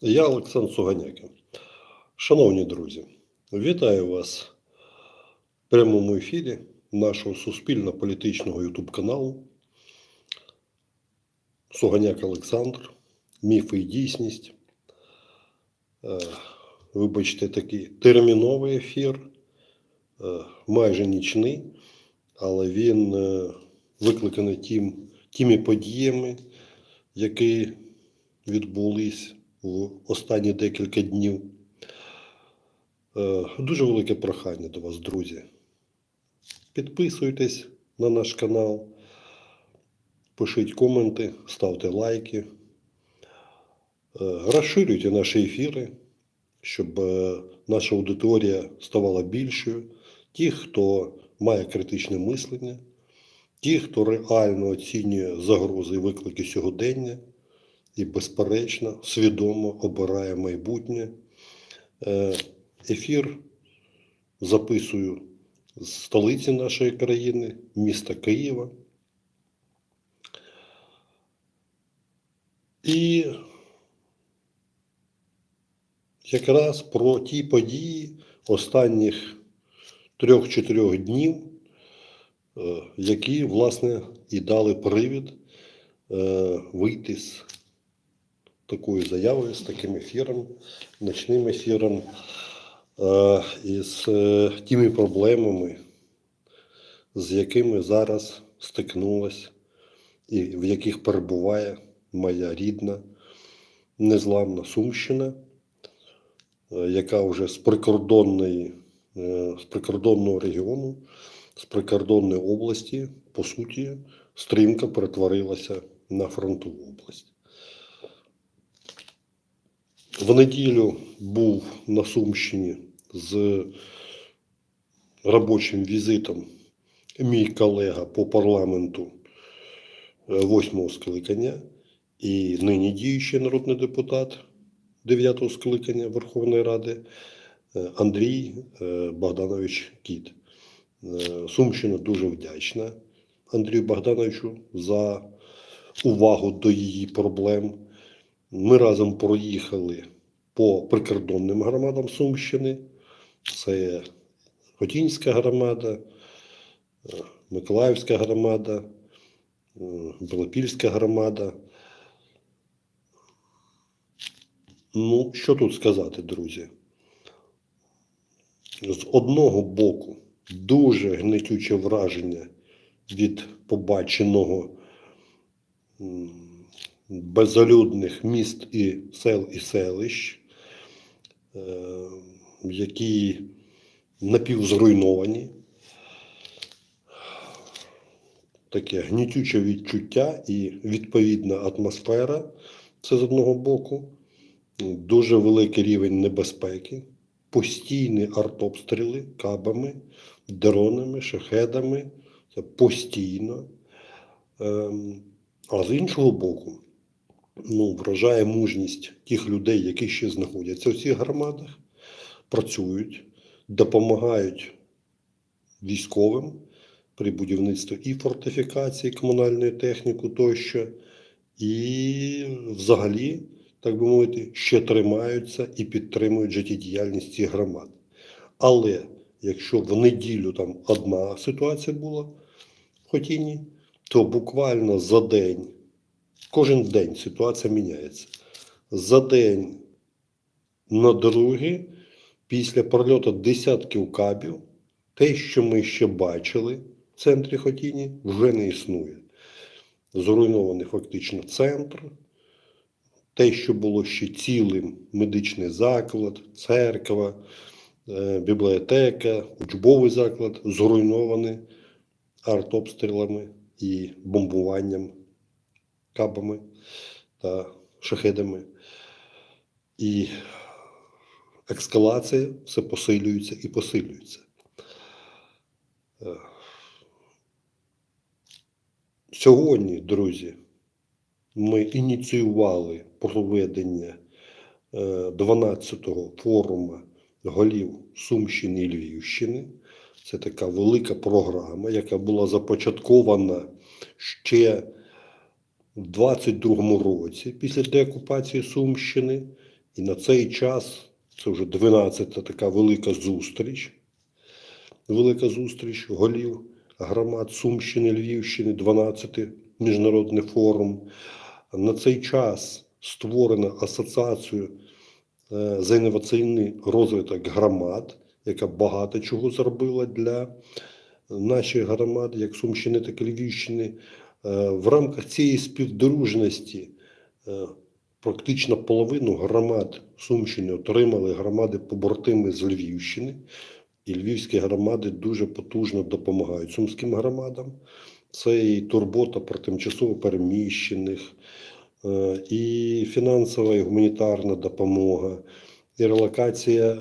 Я Олександр Суганяка. Шановні друзі, вітаю вас в прямому ефірі нашого суспільно-політичного ютуб каналу Суганяк Олександр. Міфи і дійсність. Е, Вибачте, такий терміновий ефір, е, майже нічний, але він е, викликаний тим, тими подіями, які відбулись в останні декілька днів. Е, Дуже велике прохання до вас, друзі. Підписуйтесь на наш канал, пишіть коменти, ставте лайки, Е, розширюйте наші ефіри, щоб е, наша аудиторія ставала більшою. Ті, хто має критичне мислення, ті, хто реально оцінює загрози і виклики сьогодення і, безперечно, свідомо обирає майбутнє. Е, Ефір записую з столиці нашої країни, міста Києва. І якраз про ті події останніх трьох-чотирьох днів, е, які, власне, і дали привід е, вийти з такою заявою, з таким ефіром, ночним ефіром, е, і з е, тими проблемами, з якими зараз стикнулась і в яких перебуває моя рідна, незламна Сумщина, е, яка вже з прикордонної, з прикордонного регіону, з прикордонної області, по суті, стрімко перетворилася на фронтову область. В неділю був на Сумщині з робочим візитом мій колега по парламенту е, восьмого скликання і нині діючий народний депутат дев'ятого скликання Верховної Ради е, Андрій е, Богданович Кіт. Сумщина дуже вдячна Андрію Богдановичу за увагу до її проблем. Ми разом проїхали по прикордонним громадам Сумщини. Це Хотінська громада, Миколаївська громада, Білопільська громада. Ну, що тут сказати, друзі? З одного боку, дуже гнетюче враження від побаченого м, безлюдних міст і сел і селищ, е, які напівзруйновані. Таке гнітюче відчуття і відповідна атмосфера. Це з одного боку. Дуже великий рівень небезпеки, постійні артобстріли кабами, дронами, шахедами. Це постійно. Ем, А з іншого боку, ну, вражає мужність тих людей, які ще знаходяться в цих громадах, працюють, допомагають військовим при будівництві і фортифікації, комунальної техніки тощо, і взагалі, так би мовити, ще тримаються і підтримують життєдіяльність цих громад. Але якщо в неділю там одна ситуація була в Хотіні, то буквально за день, кожен день ситуація міняється. За день на другий, після прольоту десятків кабів, те, що ми ще бачили в центрі Хотіні, вже не існує. Зруйнований фактично центр. Те, що було ще цілим медичний заклад, церква, е, бібліотека, учбовий заклад, зруйнований артобстрілами і бомбуванням кабами та шахедами. І ескалація все посилюється і посилюється. Е, Сьогодні, друзі, ми ініціювали проведення е, 12-го форуму голів Сумщини і Львівщини. Це така велика програма, яка була започаткована ще в 22-му році після деокупації Сумщини І на цей час це вже 12-та така велика зустріч. Велика зустріч голів громад Сумщини, Львівщини, 12-й міжнародний форум. На цей час створена асоціацію е, за інноваційний розвиток громад, яка багато чого зробила для наших громад, як Сумщини, так і Львівщини. Е, В рамках цієї співдружності е, практично половину громад Сумщини отримали громади побратими з Львівщини. І львівські громади дуже потужно допомагають сумським громадам. Це і турбота про тимчасово переміщених, е, і фінансова і гуманітарна допомога, і релокація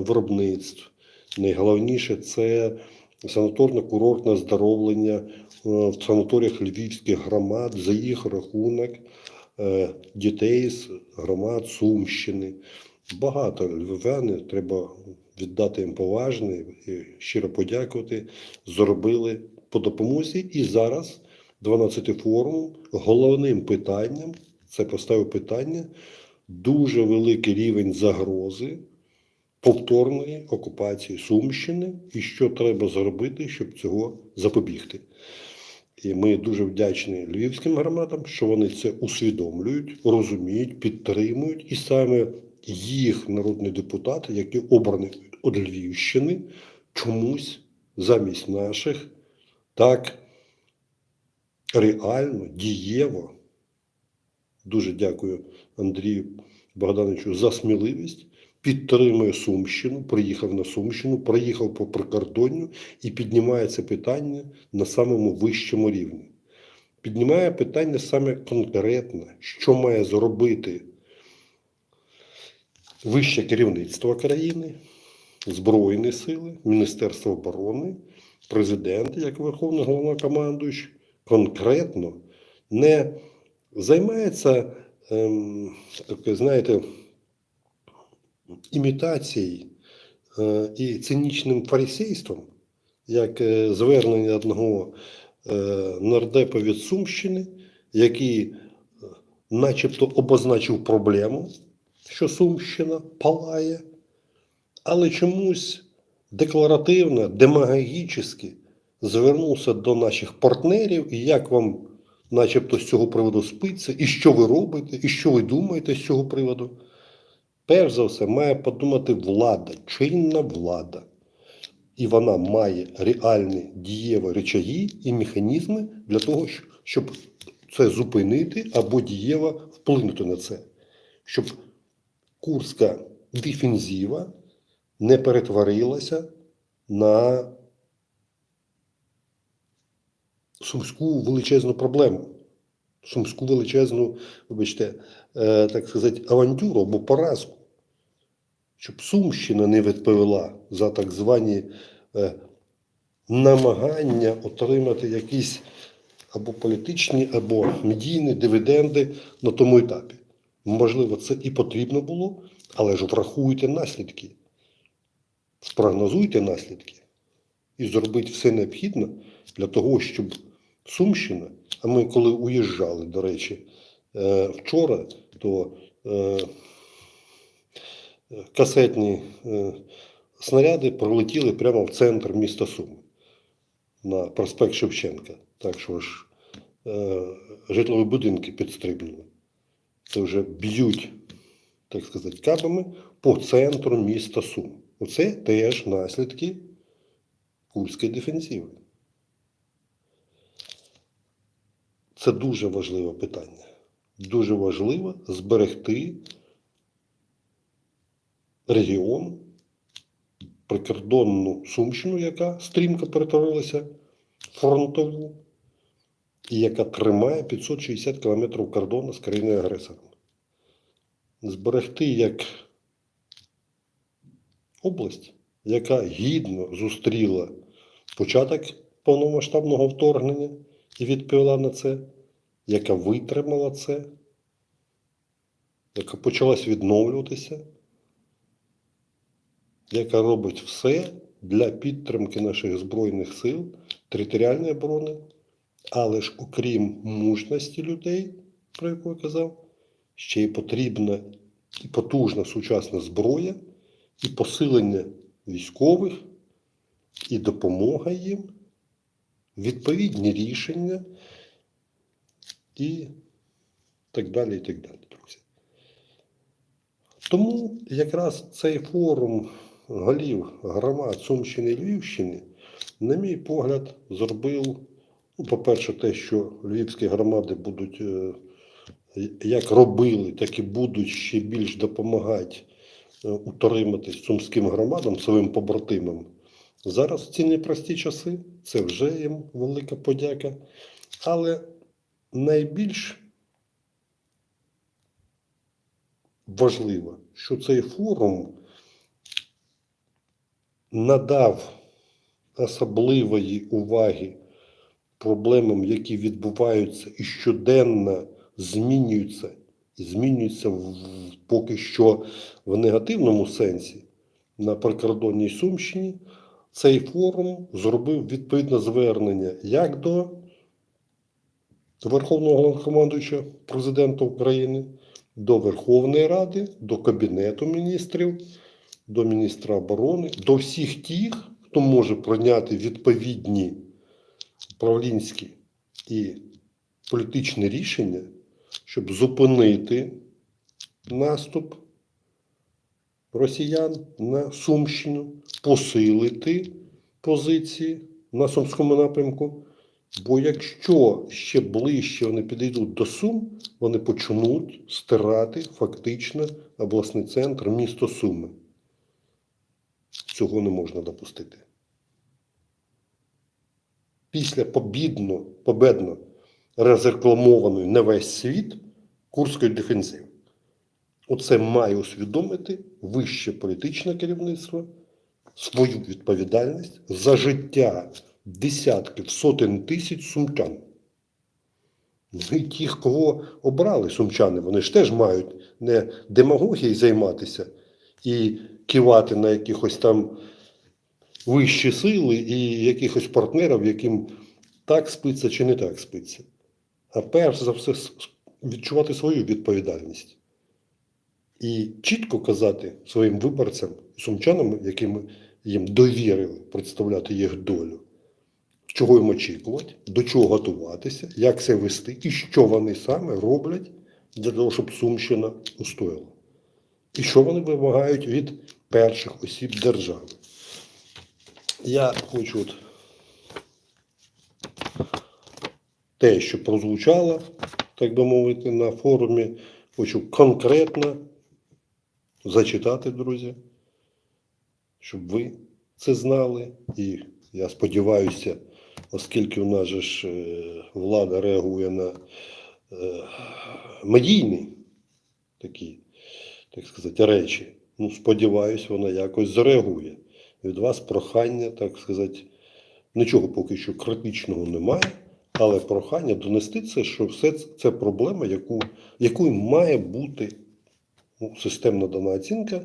виробництв. Найголовніше це санаторно-курортне оздоровлення е, в санаторіях львівських громад за їх рахунок е, дітей з громад Сумщини. Багато львів'яни, треба віддати їм поважне і щиро подякувати. Зробили по допомозі. І зараз 12-й форум головним питанням це поставив питання дуже великий рівень загрози повторної окупації Сумщини і що треба зробити, щоб цього запобігти. І ми дуже вдячні львівським громадам, що вони це усвідомлюють, розуміють, підтримують, і саме їх народні депутати, які обрані від Львівщини, чомусь замість наших так реально, дієво. Дуже дякую Андрію Богдановичу за сміливість. Підтримує Сумщину, приїхав на Сумщину, проїхав по прикордонню і піднімає це питання на самому вищому рівні. Піднімає питання саме конкретне, що має зробити вище керівництво країни, Збройні сили, Міністерство оборони, президент, як Верховний головнокомандуючий, конкретно не займається, ем, таке, знаєте, імітацією е, і цинічним фарисейством, як е, звернення одного е, нардепа від Сумщини, який начебто обозначив проблему, що Сумщина палає, але чомусь декларативно, демагогічно звернувся до наших партнерів, і як вам, начебто, з цього приводу спиться, і що ви робите, і що ви думаєте з цього приводу. Перш за все, має подумати влада, чинна влада. І вона має реальні дієві речаги і механізми для того, щоб це зупинити або дієво вплинути на це. Щоб курська дефензива не перетворилася на сумську величезну проблему. Сумську величезну, вибачте, е, так сказати, авантюру або поразку. Щоб Сумщина не відповіла за так звані е, намагання отримати якісь або політичні, або медійні дивіденди на тому етапі. Можливо, це і потрібно було, але ж врахуйте наслідки, спрогнозуйте наслідки і зробіть все необхідне для того, щоб Сумщина, а ми коли уїжджали, до речі, е, вчора, то е, касетні е, снаряди пролетіли прямо в центр міста Суми на проспект Шевченка. Так що ж житлові будинки підстрибнули. Це вже б'ють, так сказати, кабами по центру міста Сум. Оце теж наслідки курської дефенсиви. Це дуже важливе питання. Дуже важливо зберегти регіон, прикордонну Сумщину, яка стрімко перетворилася фронтову, і яка тримає 560 кілометрів кордону з країною агресором. Зберегти як область, яка гідно зустріла початок повномасштабного вторгнення і відповіла на це, яка витримала це, яка почалась відновлюватися, яка робить все для підтримки наших Збройних сил, територіальної оборони, але ж окрім мужності людей, про яку я казав, ще й потрібна і потужна сучасна зброя, і посилення військових, і допомога їм, відповідні рішення і так далі, і так далі, друзі. Тому якраз цей форум голів громад Сумщини і Львівщини, на мій погляд, зробив, ну, по-перше, те, що львівські громади будуть, е, як робили, так і будуть ще більш допомагати е, утриматись сумським громадам, своїм побратимам. Зараз ці непрості часи, це вже їм велика подяка. Але найбільш важливо, що цей форум надав особливої уваги проблемам, які відбуваються і щоденно змінюються, і змінюються в, поки що в негативному сенсі на прикордонній Сумщині. Цей форум зробив відповідне звернення як до Верховного Головнокомандуюча президента України, до Верховної Ради, до Кабінету міністрів, до міністра оборони, до всіх тих, хто може прийняти відповідні управлінські і політичні рішення, щоб зупинити наступ росіян на Сумщину, посилити позиції на Сумському напрямку. Бо якщо ще ближче вони підійдуть до Сум, вони почнуть стирати фактично обласний центр місто Суми. Цього не можна допустити. Після побідно, победно розрекламованої на весь світ Курської дефензиви. Оце має усвідомити вище політичне керівництво свою відповідальність за життя десятків сотень тисяч сумчан. І ті, кого обрали сумчани, вони ж теж мають не демагогією займатися і кивати на якихось там вищі сили і якихось партнерів, яким так спиться чи не так спиться. А перш за все відчувати свою відповідальність і чітко казати своїм виборцям, сумчанам, яким їм довірили представляти їх долю, чого їм очікувати, до чого готуватися, як це вести і що вони саме роблять для того, щоб Сумщина устояла. І що вони вимагають від перших осіб держави. Я хочу от те, що прозвучало, так би мовити, на форумі, хочу конкретно зачитати, друзі, щоб ви це знали. І я сподіваюся, оскільки у нас же ж е, влада реагує на е, медійні такі, так сказати, речі. Ну, сподіваюся, вона якось зареагує. Від вас прохання, так сказати, нічого поки що критичного немає, але прохання донести це, що все це, проблема, яку, якою має бути ну, системно дана оцінка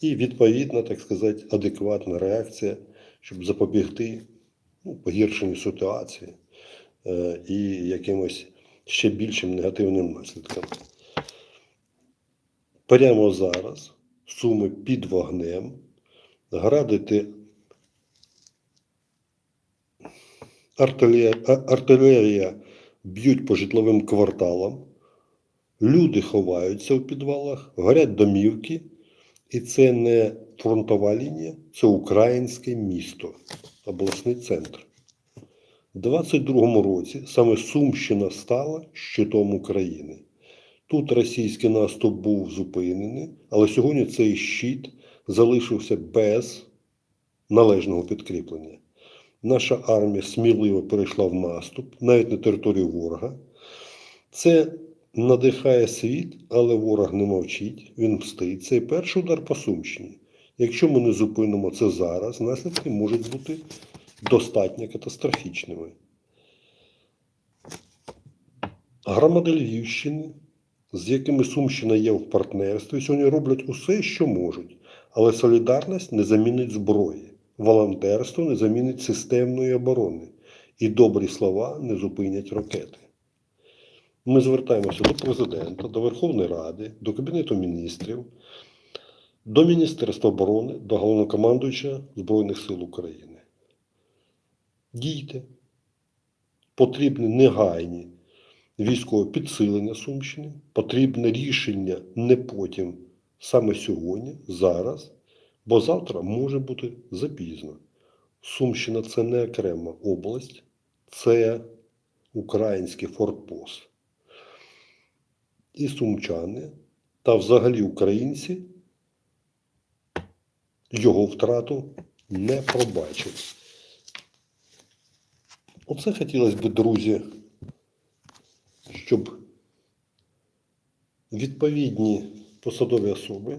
і відповідна, так сказати, адекватна реакція, щоб запобігти ну, погіршенню ситуації е, і якимось ще більшим негативним наслідкам. Прямо зараз суми під вогнем, градити артилерія, артилерія б'ють по житловим кварталам, люди ховаються в підвалах, горять домівки, і це не фронтова лінія, це українське місто, обласний центр. У 22-му році саме Сумщина стала щитом України. Тут російський наступ був зупинений, але сьогодні цей щит залишився без належного підкріплення. Наша армія сміливо перейшла в наступ, навіть на територію ворога. Це надихає світ, але ворог не мовчить, він мстить. Це перший удар по Сумщині. Якщо ми не зупинимо це зараз, наслідки можуть бути достатньо катастрофічними. Громади Львівщини, з якими Сумщина є в партнерстві, сьогодні роблять усе, що можуть, але солідарність не замінить зброї, волонтерство не замінить системної оборони, і добрі слова не зупинять ракети. ми звертаємося до президента, до Верховної Ради, до Кабінету міністрів, до Міністерства оборони, до головнокомандуюча Збройних сил України. Дійте. Потрібні негайні військове підсилення Сумщини, потрібне рішення не потім, саме сьогодні, зараз, бо завтра може бути запізно. Сумщина це не окрема область, це український форпост. І сумчани та взагалі українці його втрату не пробачать. Оце хотілося б, друзі, щоб відповідні посадові особи,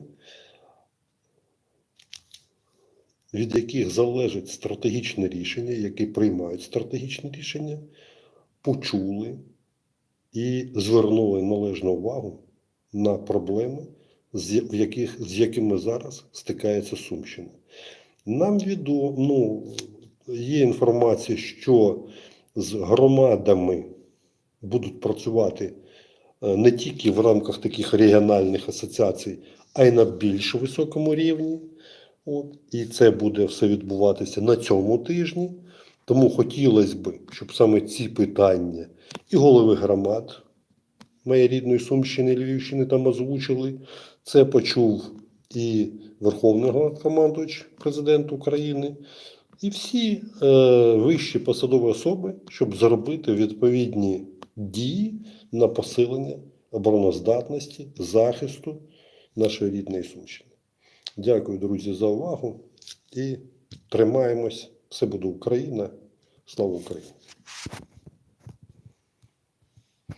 від яких залежить стратегічне рішення, які приймають стратегічне рішення, почули і звернули належну увагу на проблеми, з яких, з якими зараз стикається Сумщина. Нам відомо, ну, є інформація, що з громадами будуть працювати е, не тільки в рамках таких регіональних асоціацій, а й на більш високому рівні. От. І це буде все відбуватися на цьому тижні. Тому хотілося б, щоб саме ці питання і голови громад моєї рідної Сумщини, Львівщини там озвучили. Це почув і Верховний Головнокомандувач, президент України, і всі е, вищі посадові особи, щоб зробити відповідні дії на посилення обороноздатності, захисту нашої рідної Сумщини. Дякую, друзі, за увагу і тримаємось. Все буде Україна. Слава Україні!